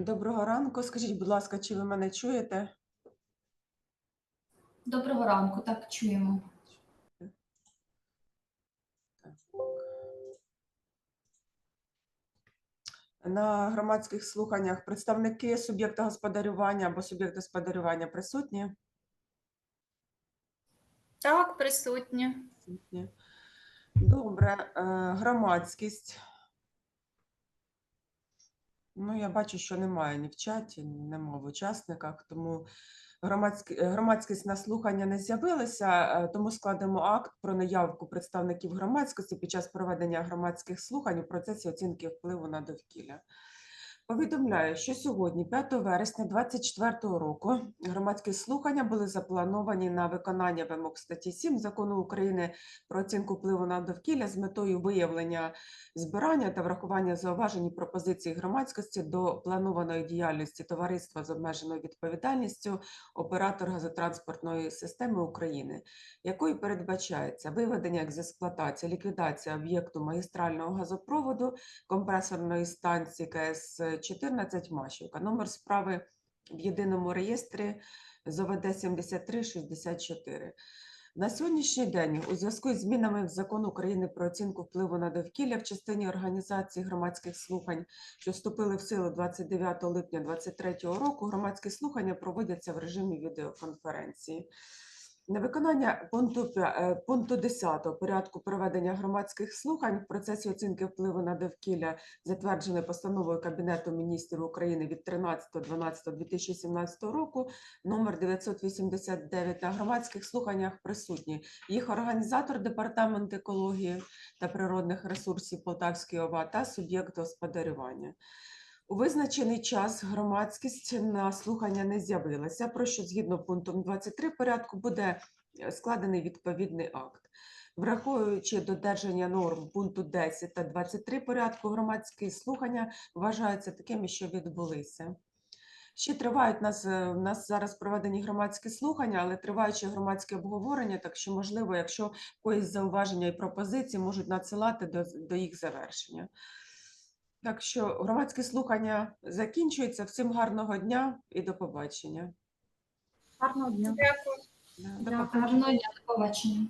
Доброго ранку. Скажіть, будь ласка, чи ви мене чуєте? Доброго ранку, так чуємо. На громадських слуханнях представники суб'єкта господарювання або суб'єкт господарювання присутні? Так, присутні. Присутні. Добре. Е, Громадськість. Ну, я бачу, що немає ні в чаті, нема в учасниках, тому громадські, е, громадськість на слухання не з'явилася, е, тому складемо акт про наявку представників громадськості під час проведення громадських слухань у процесі оцінки впливу на довкілля. Повідомляю, що сьогодні, 5 вересня 2024 року, громадські слухання були заплановані на виконання вимог статті 7 Закону України про оцінку впливу на довкілля з метою виявлення збирання та врахування зауважень і пропозицій громадськості до планованої діяльності товариства з обмеженою відповідальністю оператор газотранспортної системи України, якою передбачається виведення з експлуатації, ліквідація об'єкту магістрального газопроводу компресорної станції КС 14 Машівка. Номер справи в єдиному реєстрі ЗОВД 7364. На сьогоднішній день у зв'язку з змінами в закон України про оцінку впливу на довкілля в частині організації громадських слухань, що вступили в силу 29 липня 2023 року, громадські слухання проводяться в режимі відеоконференції. На виконання пункту, е, пункту 10 порядку проведення громадських слухань в процесі оцінки впливу на довкілля, затверджений постановою Кабінету міністрів України від 13.12.2017 року, номер 989 на громадських слуханнях присутні їх організатор департамент екології та природних ресурсів Полтавської ОВА та суб'єкт господарювання. У визначений час громадськість на слухання не з'явилася, про що згідно пунктом 23 порядку буде е, складений відповідний акт. Враховуючи додержання норм пункту 10 та 23 порядку, громадські слухання вважаються такими, що відбулися. Ще тривають нас, е, у нас зараз проведені громадські слухання, але триваючи громадське обговорення, так що, можливо, якщо в зауваження і пропозиції можуть надсилати до, до їх завершення. Так що громадські слухання закінчуються. Всім гарного дня і до побачення. Гарного дня. Дякую. Да, До побачення. Гарного дня, до побачення.